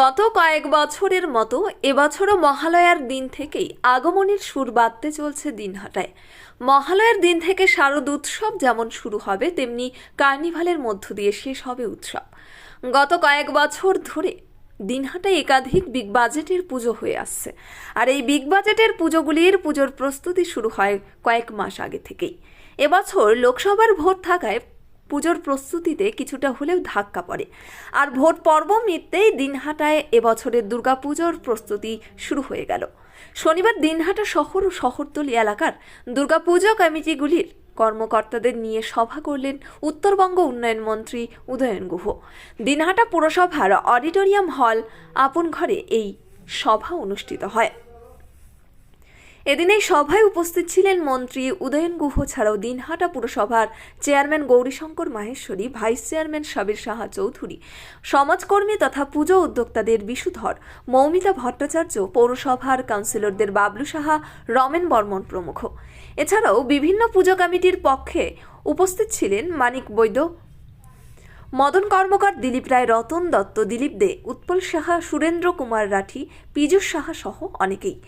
গত কয়েক বছরের মতো এবছরও মহালয়ার দিন থেকেই আগমনের সুর বাঁধতে চলছে দিনহাটায়। মহালয়ার দিন থেকে শারদ উৎসব যেমন শুরু হবে, তেমনি কার্নিভালের মধ্য দিয়ে শেষ হবে উৎসব। গত কয়েক বছর ধরে দিনহাটায় একাধিক বিগ বাজেটের পুজো হয়ে আসছে। আর এই বিগ বাজেটের পুজোগুলির পুজোর প্রস্তুতি শুরু হয় কয়েক মাস আগে থেকেই। এবছর লোকসভার ভোট থাকায় পুজোর প্রস্তুতিতে কিছুটা হলেও ধাক্কা পড়ে। আর ভোট পর্ব মিটতেই দিনহাটায় এবছরের দুর্গাপুজোর প্রস্তুতি শুরু হয়ে গেল। শনিবার দিনহাটা শহর ও শহরতলি এলাকার দুর্গাপুজো কমিটিগুলির কর্মকর্তাদের নিয়ে সভা করলেন উত্তরবঙ্গ উন্নয়ন মন্ত্রী উদয়ন গুহ। দিনহাটা পুরসভার অডিটোরিয়াম হল আপন ঘরে এই সভা অনুষ্ঠিত হয়। এদিন সভায় উপস্থিত ছিলেন মন্ত্রী উদয়ন গুহ ছাড়াও দিনহাটা পুরসভার chairman Gourishankar Maheshwari, vice chairman Sabir Saha Chowdhury, সমাজকর্মী তথা পুজো উদ্যোক্তাদের বিশুধর মৌমিতা ভট্টাচার্য, পৌরসভার কাউন্সিলরদের বাবলু সাহা, রমেন বর্মন প্রমুখ। এছাড়াও বিভিন্ন পুজো কমিটির পক্ষে উপস্থিত ছিলেন মানিক বৈদ্য, মদন কর্মকার, দিলীপ রায় রতন দত্ত, দিলীপ দে, উৎপল সাহা, সুরেন্দ্র কুমার রাঠি, পীযুষ সাহা সহ অনেকেই।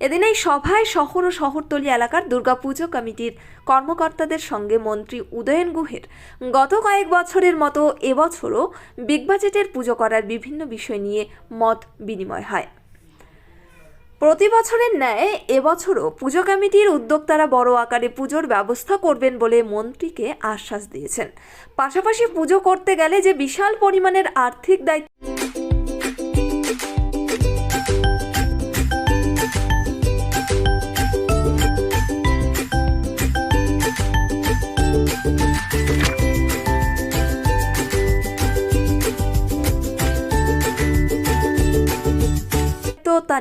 এদিন এই সভায় শহর ও শহরতলি এলাকার দুর্গাপুজো কমিটির কর্মকর্তাদের সঙ্গে মন্ত্রী উদয়ন গুহের। গত কয়েক বছরের মতো এবছরও বিগ বাজেটের পুজো করার বিভিন্ন বিষয় নিয়ে মত বিনিময় হয়। প্রতি বছরের ন্যায় এবছরও পুজো কমিটির উদ্যোক্তারা বড় আকারে পুজোর ব্যবস্থা করবেন বলে মন্ত্রীকে আশ্বাস দিয়েছেন। পাশাপাশি পুজো করতে গেলে যে বিশাল পরিমাণের আর্থিক দায়িত্ব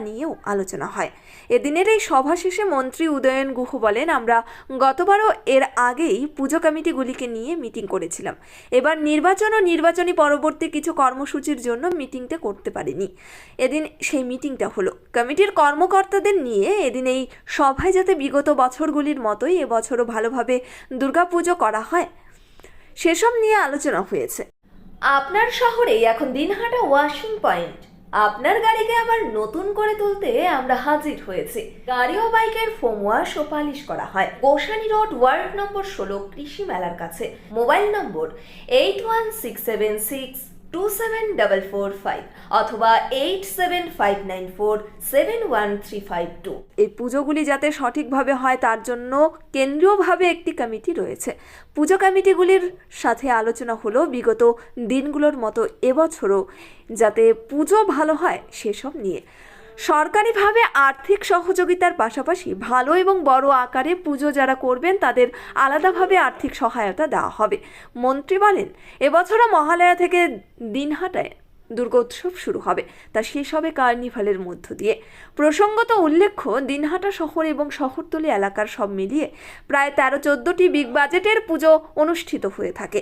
নিয়েও আলোচনা হয়। এদিনের এই সভা শেষে মন্ত্রী উদয়ন গুহ বলেন, আমরা গতবারও এর আগেই পুজো কমিটিগুলিকে নিয়ে মিটিং করেছিলাম। এবার নির্বাচন ও নির্বাচনী পরবর্তী কিছু কর্মসূচির জন্য মিটিংটা করতে পারিনি। এদিন সেই মিটিংটা হলো। কমিটির কর্মকর্তাদের নিয়ে এদিন এই সভায় যাতে বিগত বছরগুলির মতোই এবছরও ভালোভাবে দুর্গাপুজো করা হয়, সেসব নিয়ে আলোচনা হয়েছে। আপনার শহরেই এখন দিনহাটা ওয়াশিং পয়েন্ট। আপনার গাড়িকে আবার নতুন করে তুলতে আমরা হাজির হয়েছি। গাড়ি ও বাইকের ফোম ওয়াশ ও পালিশ করা হয়। গোসানি রোড, ওয়ার্ড নম্বর ষোলো, কৃষি মেলার কাছে। Mobile number eight one six seven six two seven double four five অথবা eight seven five nine four seven one three five two এই পুজোগুলি যাতে সঠিকভাবে হয়, তার জন্য কেন্দ্রীয়ভাবে একটি কমিটি রয়েছে। পুজো কমিটিগুলির সাথে আলোচনা হলো বিগত দিনগুলোর মতো এবছরও, যাতে পুজো ভালো হয় সেসব নিয়ে। সরকারিভাবে আর্থিক সহযোগিতার পাশাপাশি ভালো এবং বড় আকারে পুজো যারা করবেন, তাদের আলাদাভাবে আর্থিক সহায়তা দেওয়া হবে। মন্ত্রী বলেন, এবছরও মহালয়া থেকে দিনহাটায় দুর্গোৎসব শুরু হবে, তা শেষ হবে কার্নিভালের মধ্য দিয়ে। প্রসঙ্গত উল্লেখ্য, দিনহাটা শহর এবং শহরতলি এলাকার সব মিলিয়ে প্রায় তেরো চোদ্দটি বিগ বাজেটের পুজো অনুষ্ঠিত হয়ে থাকে।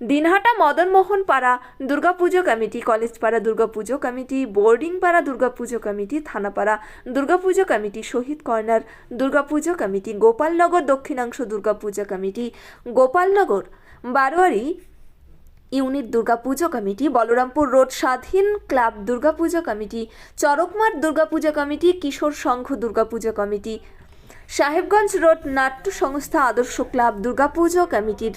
Dinhata Madanmohan Para Durga Puja committee college Para Durga Puja committee boarding Para Durga Puja committee Thanapara Durga Puja committee Shahid corner Durga Puja committee Gopalnagar দক্ষিণাংশ Durga Puja committee Gopalnagar Barowari unit Durga Puja committee Balarampur road Swadhin club Durga Puja committee Charakmar Durga Puja committee Kishore Sangha Durga Puja committee Sahebganj road নাট্য সংস্থা আদর্শ club Durga Puja কমিটির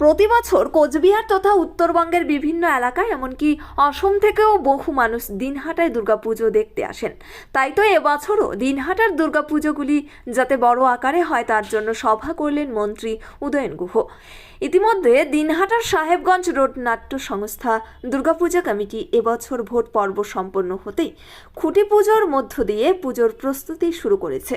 প্রতি বছর কোচবিহার তথা উত্তরবঙ্গের বিভিন্ন এলাকায়, এমনকি অসম থেকেও বহু মানুষ দিনহাটায় দুর্গাপুজো দেখতে আসেন। তাই তো এবছরও দিনহাটার দুর্গাপুজোগুলি যাতে বড় আকারে হয়, তার জন্য সভা করলেন মন্ত্রী উদয়ন গুহ। ইতিমধ্যে দিনহাটার সাহেবগঞ্জ রোড নাট্য সংস্থা দুর্গাপূজা কমিটি এবছর ভোট পর্ব সম্পন্ন হতেই খুঁটি পুজোর মধ্য দিয়ে পুজোর প্রস্তুতি শুরু করেছে।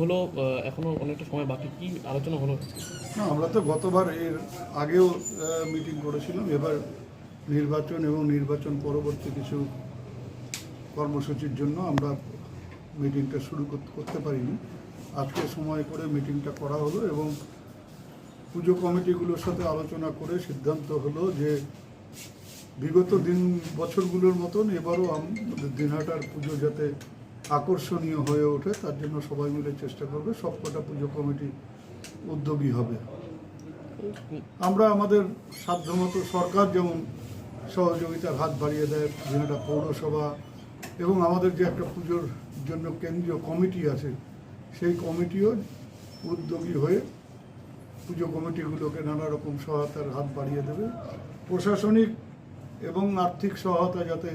হলো এখনও অনেকটা সময় বাকি, কি আলোচনা হলো? না, আমরা তো গতবার এর আগেও মিটিং করেছিলাম। এবার নির্বাচন এবং নির্বাচন পরবর্তী কিছু কর্মসূচির জন্য আমরা মিটিংটা শুরু করতে পারিনি। আজকে সময় করে মিটিংটা করা হলো এবং পুজো কমিটিগুলোর সাথে আলোচনা করে সিদ্ধান্ত হলো যে বিগত দিন বছরগুলোর মতন এবারও আমাদের দিনহাটার পুজো যাতে আকর্ষণীয় হয়ে ওঠে, তার জন্য সবাই মিলে চেষ্টা করবে, সবকটা পুজো কমিটি উদ্যোগী হবে। আমরা আমাদের সাধ্যমতো সরকার যেমন সহযোগিতার হাত বাড়িয়ে দেয় দিনহাটা পৌরসভা এবং আমাদের যে একটা পুজোর জন্য কেন্দ্রীয় কমিটি আছে, সেই কমিটিও উদ্যোগী হয়ে পুজো কমিটিগুলোকে নানা রকম সহায়তার হাত বাড়িয়ে দেবে। প্রশাসনিক এবং আর্থিক সহায়তা যাতে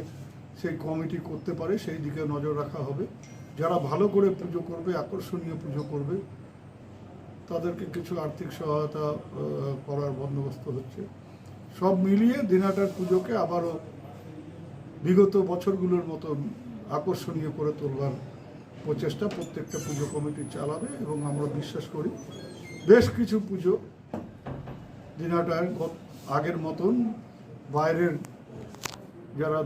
সেই কমিটি করতে পারে, সেই দিকে নজর রাখা হবে। যারা ভালো করে পুজো করবে, আকর্ষণীয় পুজো করবে, তাদেরকে কিছু আর্থিক সহায়তা করার বন্দোবস্ত হচ্ছে। সব মিলিয়ে দিনাটার পুজোকে আবারও বিগত বছরগুলোর মতন আকর্ষণীয় করে তোলবার প্রচেষ্টা প্রত্যেকটা পুজো কমিটি চালাবে এবং আমরা বিশ্বাস করি বেশ কিছু পুজো দিনাটার আগের মতন বাইরের যারা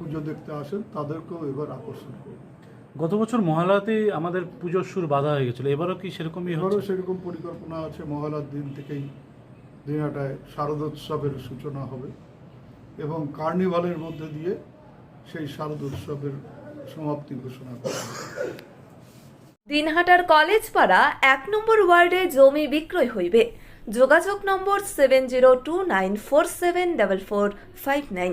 পুজো দেখতে আসেন তাদেরকেও এবার আকর্ষণ করবে গত বছর মহালয়াতেই আমাদের পুজোর সুর বাধা হয়ে গেছিল এবারও কি সেরকমই এবারও সেরকম পরিকল্পনা আছে মহালার দিন থেকেই দিনাটায় শারদোৎসবের সূচনা হবে এবং কার্নিভালের মধ্যে দিয়ে সেই শারদোৎসবের সমাপ্তি ঘোষণা করা হবে। দিনহাটার কলেজ পাড়া এক নম্বর ওয়ার্ডে জমি বিক্রয় হইবে। যোগাযোগ number seven zero two nine four seven double four five nine.